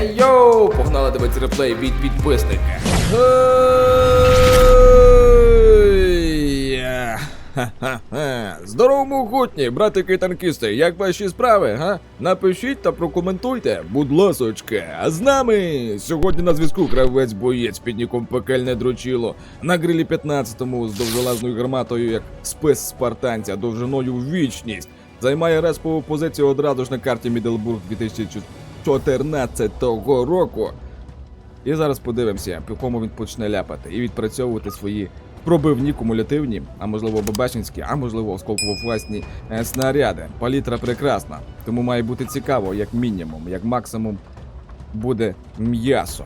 Ей йоу! Погнали дивитися реплей від підписника. Здорово, могутні, братики танкісти, як ваші справи, га? Напишіть та прокоментуйте, будь ласочки. А з нами сьогодні на зв'язку кравець боєць під ніком пекельне дрочило. На грилі 15-му з довжелезною гарматою, як спис спартанця, довжиною в вічність. Займає респову позицію одразу ж на карті Міделбург 2004. 2014 року. І зараз подивимося, по кому він почне ляпати і відпрацьовувати свої пробивні кумулятивні, а можливо бабешинські, а можливо осколково власні е, снаряди. Палітра прекрасна, тому має бути цікаво, як мінімум, як максимум буде м'ясо.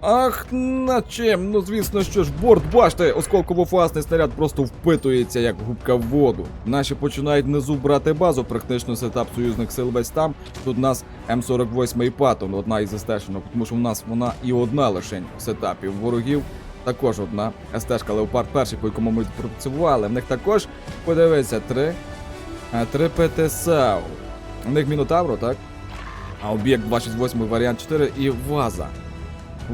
Ах, на чим? Ну звісно, що ж, борт бачите, осколково-фуасний снаряд просто впитується як губка в воду. Наші починають внизу брати базу, практично сетап союзних сил весь там. Тут у нас М48 Паттон, одна із естешинок, тому що в нас вона і одна лишень в сетапі. Ворогів також одна СТшка Леопард перший, по якому ми працювали. В них також, подивися, три, е, три ПТ САУ. У них Мінотавро, так? А об'єкт 268 варіант 4 і Ваза.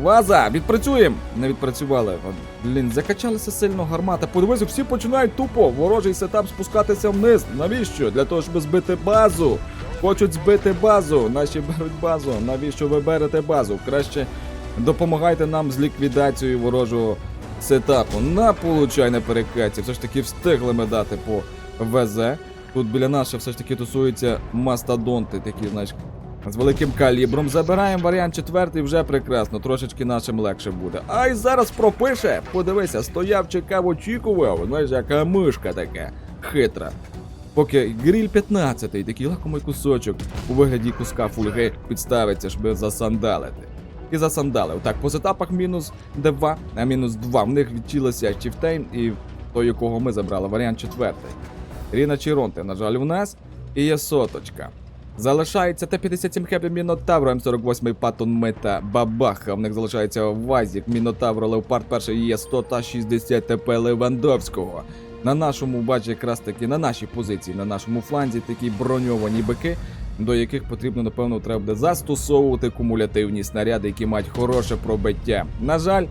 Ваза, відпрацюємо! Не відпрацювали. Блін, закачалися сильно гармата. Подивися, всі починають тупо ворожий сетап спускатися вниз. Навіщо? Для того, щоб збити базу. Хочуть збити базу. Наші беруть базу. Навіщо ви берете базу? Краще допомагайте нам з ліквідацією ворожого сетапу. На получай на перекаті. Все ж таки встигли ми дати по ВЗ. Тут біля нас все ж таки тусуються мастодонти, такі, знаєш, з великим калібром. Забираємо варіант четвертий, вже прекрасно, трошечки нашим легше буде. Ай, зараз пропише. Подивися, стояв, чекав, очікував. Знаєш, яка мишка така хитра. Поки гриль 15, такий лакомий кусочок у вигляді куска фульги підставиться, щоб засандалити. І засандалив. Так, по сетапах мінус 2, а мінус 2. В них відчилося Чіфтейн і той, якого ми забрали, варіант четвертий. Ріна Чіронте, на жаль, у нас. І є соточка. Залишається Т-57 Хепі Мінотавро, М48 Паттон Мета Бабаха. В них залишається Вазік, Мінотавро, Леопард перший є 100 та 60 ТП Левандовського. На нашому, бач, якраз таки на нашій позиції, на нашому фланзі такі броньовані бики, до яких потрібно, напевно, треба буде застосовувати кумулятивні снаряди, які мають хороше пробиття. На жаль,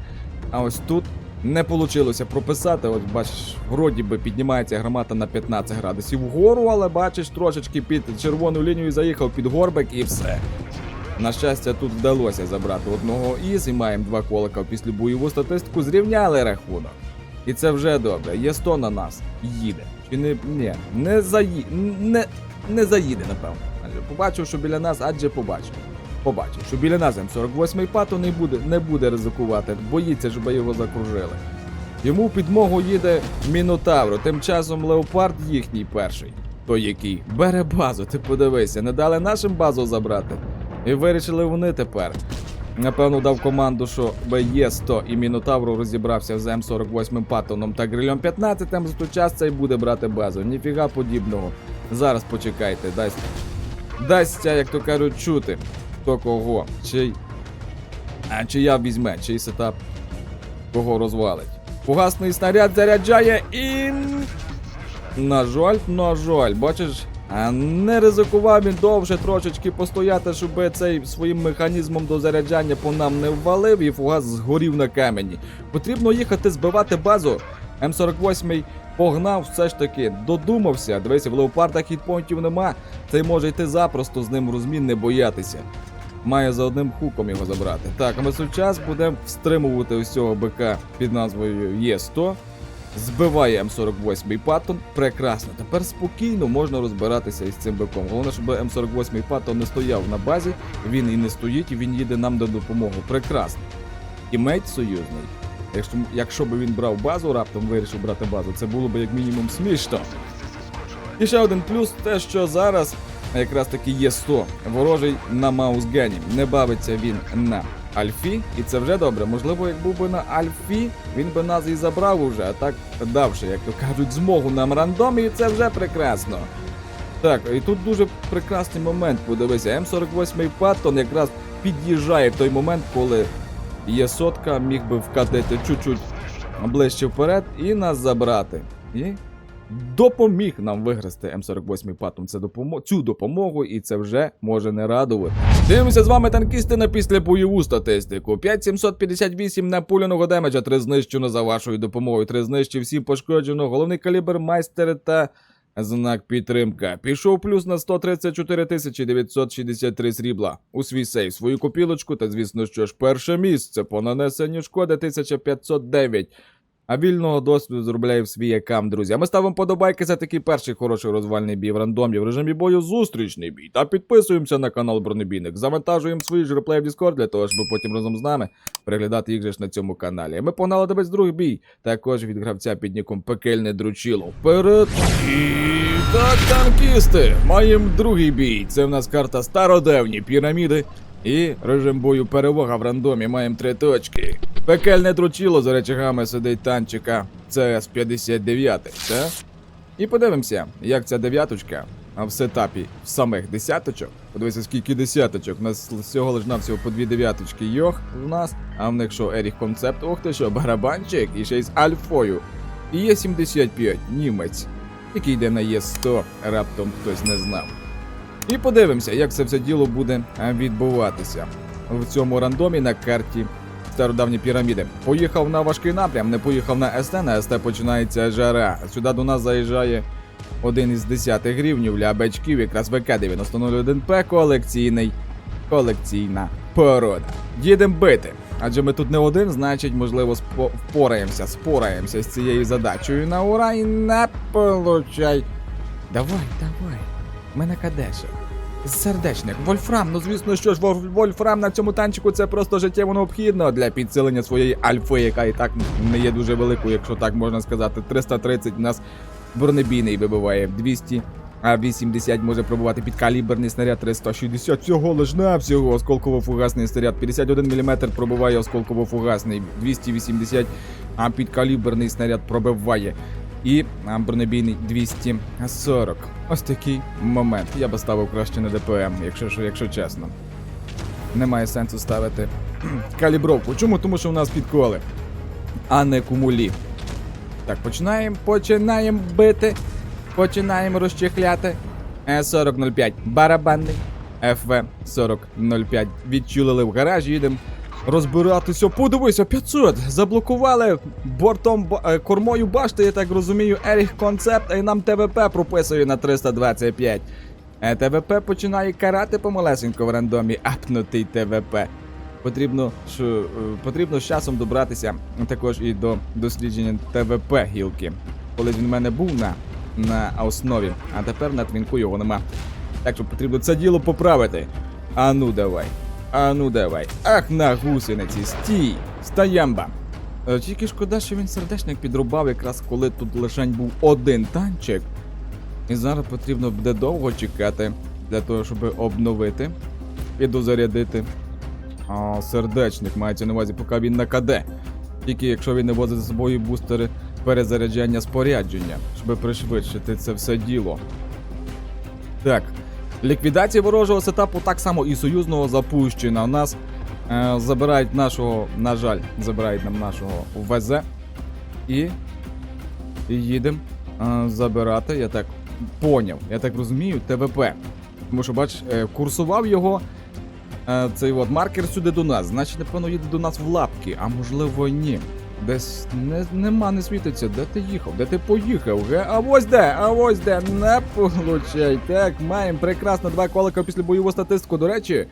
а ось тут не вийшло прописати. От бачиш, вроді би піднімається гармата на 15 градусів вгору, але бачиш, трошечки під червону лінію заїхав під горбик і все. На щастя, тут вдалося забрати одного із і маємо два колика після бойову статистику, зрівняли рахунок. І це вже добре. Є 100 на нас. Їде. Чи не. Ні, не заї... не, не заїде, напевно. Побачив, що біля нас, адже побачив. Побачив, що біля нас М48 пато не буде, не буде ризикувати, боїться, щоб його закружили. Йому в підмогу їде Мінотавро, тим часом Леопард їхній перший. Той який бере базу, ти подивися, не дали нашим базу забрати. І вирішили вони тепер. Напевно, дав команду, що Є100 і Мінотавро розібрався з М48 Паттоном та Грильом 15, за той час цей буде брати базу. Ніфіга подібного. Зараз почекайте, дасть. Дасться, як то кажуть, чути, хто кого. Чий. А чия візьме, чий сетап кого розвалить. Фугасний снаряд заряджає і. На жаль, на жаль, бачиш, а не ризикував він довше трошечки постояти, щоб цей своїм механізмом до заряджання по нам не ввалив і фугас згорів на камені. Потрібно їхати збивати базу. М48 погнав все ж таки, додумався. Дивися, в леопарда хітпойнтів нема. Цей може йти запросто з ним розмін, не боятися. Має за одним хуком його забрати. Так, а ми цей час будемо стримувати ось цього БК під назвою Є100. Збиває М48 Паттон. Прекрасно. Тепер спокійно можна розбиратися із цим биком. Головне, щоб М48 Паттон не стояв на базі, він і не стоїть, і він їде нам на допомогу. Прекрасно. Тімейт союзний. Якщо, якщо б він брав базу, раптом вирішив брати базу, це було б як мінімум смішно. І ще один плюс те, що зараз якраз таки є 100 ворожий на маусгені. Не бавиться він на Альфі, і це вже добре. Можливо, як був би на Альфі, він би нас і забрав уже, а так давши, як то кажуть, змогу нам рандомі, і це вже прекрасно. Так, і тут дуже прекрасний момент, подивися, М48 Паттон якраз під'їжджає в той момент, коли є сотка, міг би вкатити чуть-чуть ближче вперед і нас забрати. І допоміг нам виграти М48 Патум це допомо... цю допомогу, і це вже може не радувати. Дивимося з вами танкісти на післябойову статистику. 5758 напуляного демеджа, 3 знищено за вашою допомогою, 3 знищив, 7 пошкоджено, головний калібр майстер та знак підтримка. Пішов плюс на 134 963 срібла у свій сейф, свою копілочку та, звісно, що ж, перше місце по нанесенню шкоди 1509. А вільного досвіду заробляє в свій аккаунт, друзі. А ми ставимо подобайки за такий перший хороший розвальний бій в рандомі в режимі бою зустрічний бій. Та підписуємося на канал Бронебійник. Завантажуємо свої ж реплеї в Discord для того, щоб потім разом з нами переглядати їх же ж на цьому каналі. Ми погнали дивись другий бій. Також від гравця під ніком Пекельне Дручило. Вперед! І так, танкісти! Маємо другий бій. Це в нас карта стародавні піраміди. І режим бою перевага в рандомі. Маємо три точки. Пекельне дручило за речагами сидить танчика ЦС-59, так? І подивимося, як ця дев'яточка в сетапі в самих десяточок. Подивися, скільки десяточок. У нас всього лиш навсього по дві дев'яточки йох у нас. А в них що, Еріх Концепт, ох ти що, барабанчик і ще й з альфою. І є 75 німець, який йде на Є100, раптом хтось не знав. І подивимося, як це все діло буде відбуватися в цьому рандомі на карті стародавні піраміди. Поїхав на важкий напрям, не поїхав на СТ, на СТ починається жара. Сюди до нас заїжджає один із десятих рівнів для бачків, якраз ВК-9001П колекційний. Колекційна порода. Їдем бити. Адже ми тут не один, значить, можливо, впораємося, спораємося з цією задачею на ура і не получай. Давай, давай. Мене кадеше. Сердечник, Вольфрам, ну звісно, що ж, Вольф- Вольфрам на цьому танчику це просто життєво необхідно для підсилення своєї альфи, яка і так не є дуже великою, якщо так можна сказати. 330 у нас бронебійний вибиває 200, а 80 може пробувати підкаліберний снаряд 360. Всього лиш на всього осколково-фугасний снаряд. 51 мм пробиває осколково-фугасний, 280, а підкаліберний снаряд пробиває. І бронебійний 240. Ось такий момент. Я би ставив краще на ДПМ, якщо якщо чесно. Немає сенсу ставити калібровку. Чому? Тому що у нас підколи, а не кумулі. Так, починаємо, починаємо бити. Починаємо розчехляти. Е4005 барабанний. ФВ4005. Відчулили в гараж, їдемо розбиратися. Подивися, 500! Заблокували бортом е, кормою башти, я так розумію, Еріх Концепт, і нам ТВП прописує на 325. Е, ТВП починає карати помалесенько в рандомі, апнутий ТВП. Потрібно, що, е, потрібно з часом добратися також і до дослідження ТВП гілки. Колись він в мене був на, на основі, а тепер на твінку його нема. Так що потрібно це діло поправити. А ну давай. А ну давай. Ах на гусениці, стій! Стаямба! Е, Тільки шкода, що він сердечник підрубав якраз коли тут лишень був один танчик. І зараз потрібно буде довго чекати для того, щоб обновити і дозарядити. А, сердечник мається на увазі, поки він на КД. Тільки якщо він не возить за собою бустери перезаряджання спорядження, щоб пришвидшити це все діло. Так. Ліквідація ворожого сетапу так само і союзного запущена. У нас е, забирають нашого, на жаль, забирають нам нашого ВЗ. І, їдемо е, забирати, я так поняв, я так розумію, ТВП. Тому що, бач, е, курсував його е, цей от маркер сюди до нас. Значить, напевно, їде до нас в лапки, а можливо ні. Десь не, нема, не світиться. Де ти їхав? Де ти поїхав? Ге? А ось де, а ось де, не получай. Так, маємо прекрасно два колика після бойову статистику. До речі,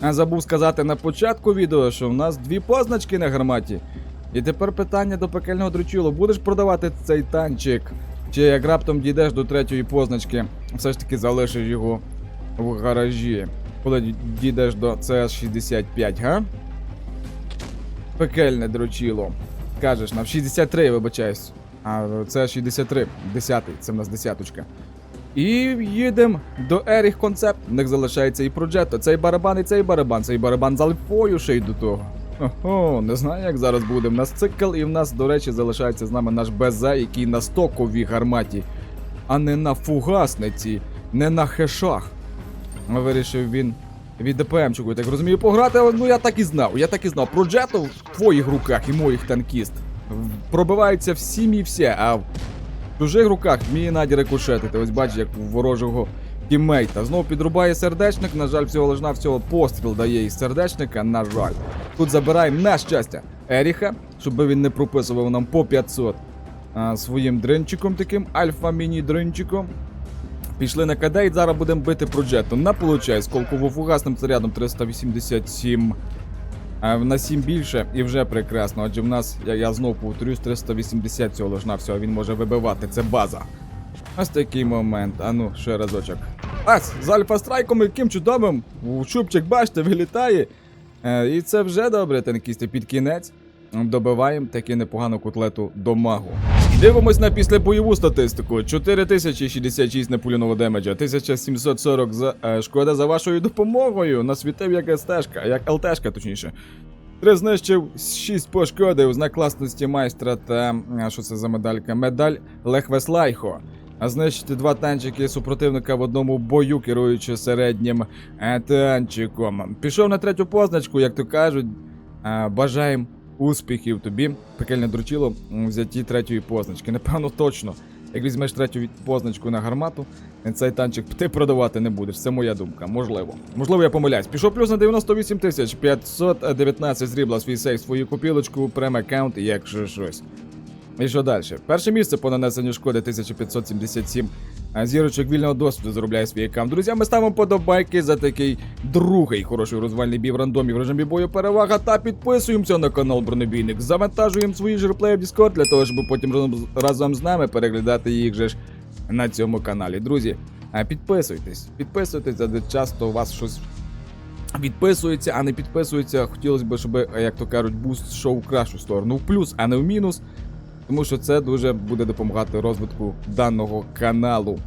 а забув сказати на початку відео, що в нас дві позначки на гарматі. І тепер питання до пекельного дручило: будеш продавати цей танчик? Чи як раптом дійдеш до третьої позначки, все ж таки залишиш його в гаражі, коли дійдеш до CS65, га? Пекельне дручило. Кажеш нам 63, вибачаюсь. А це 63, 10, це в нас десяточка. І їдемо до Еріх Концепт. В них залишається і Проджетто. Цей барабан і цей барабан. Цей барабан з альфою ще й до того. Ого, не знаю, як зараз буде. В нас цикл, і в нас, до речі, залишається з нами наш БЗ, який на стоковій гарматі, а не на фугасниці, не на хешах. Вирішив він від ДПМчику, я так розумію, пограти. але Ну я так і знав. Я так і знав. Проджето в твоїх руках і моїх танкіст. Пробиваються всім і все, а в чужих руках вміє Наді рикошетити. Ось бачиш, як ворожого тіммейта. Знову підрубає сердечник. На жаль, всього лиш всього постріл дає із сердечника. На жаль. Тут забираємо на щастя Еріха, щоб він не прописував нам по 500 а, своїм дринчиком таким, альфа-міні-дринчиком. Пішли на і зараз будемо бити проджету. На получай з колково-фугасним зарядом 387. А на 7 більше і вже прекрасно. Адже в нас, я, я знов повторюсь, 380 цього лиш на всього він може вибивати. Це база. Ось такий момент. А ну, ще разочок. Ась, з альфа-страйком яким чудовим. Чубчик, бачите, вилітає. Е, і це вже добре, танкісти, під кінець. Добиваємо таки непогану котлету до магу. Дивимось на післябойову статистику. 4066 непуліного демеджа, 1740 за, е, шкода за вашою допомогою. Насвітив як СТшка, як ЛТшка, точніше. Три знищив, 6 пошкодив, знак класності майстра та що це за медалька? Медаль Лехвеслайхо. А знищити два танчики супротивника в одному бою, керуючи середнім е, танчиком. Пішов на третю позначку, як то кажуть. Е, Бажаємо успіхів тобі, пекельне дручило, м, в третьої позначки. Напевно, точно. Як візьмеш третю позначку на гармату, цей танчик ти продавати не будеш. Це моя думка. Можливо. Можливо, я помиляюсь. Пішов плюс на 98 тисяч 519 зрібла свій сейф, свою купілочку, прем аккаунт, якщо щось. І що далі? Перше місце по нанесенню шкоди 1577. А зірочок вільного досвіду заробляє свій аккаунт. Друзі, ми ставимо подобайки за такий другий хороший розвальний бій в рандомі в режимі бою перевага та підписуємося на канал Бронебійник. Завантажуємо свої жерплеї в Discord для того, щоб потім разом з- нами переглядати їх же ж на цьому каналі. Друзі, підписуйтесь, підписуйтесь, адже часто у вас щось відписується, а не підписується. Хотілося б, щоб, як то кажуть, буст йшов в кращу сторону, в плюс, а не в мінус. Тому що це дуже буде допомагати розвитку даного каналу.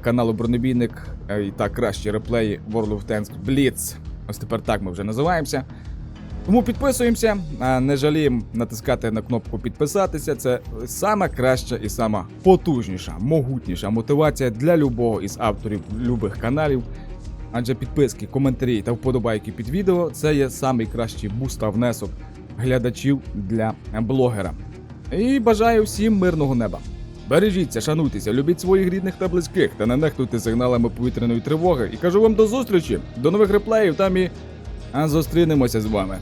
Каналу Бронебійник е, і так кращі реплеї World of Tanks Blitz. Ось тепер так ми вже називаємося. Тому підписуємося, не жаліємо натискати на кнопку підписатися. Це сама краща і сама потужніша, могутніша мотивація для любого із авторів любих каналів. Адже підписки, коментарі та вподобайки під відео це є самий кращий буст та внесок глядачів для блогера. І бажаю всім мирного неба. Бережіться, шануйтеся, любіть своїх рідних та близьких та не нехтуйте сигналами повітряної тривоги. І кажу вам до зустрічі, до нових реплеїв там і а, зустрінемося з вами.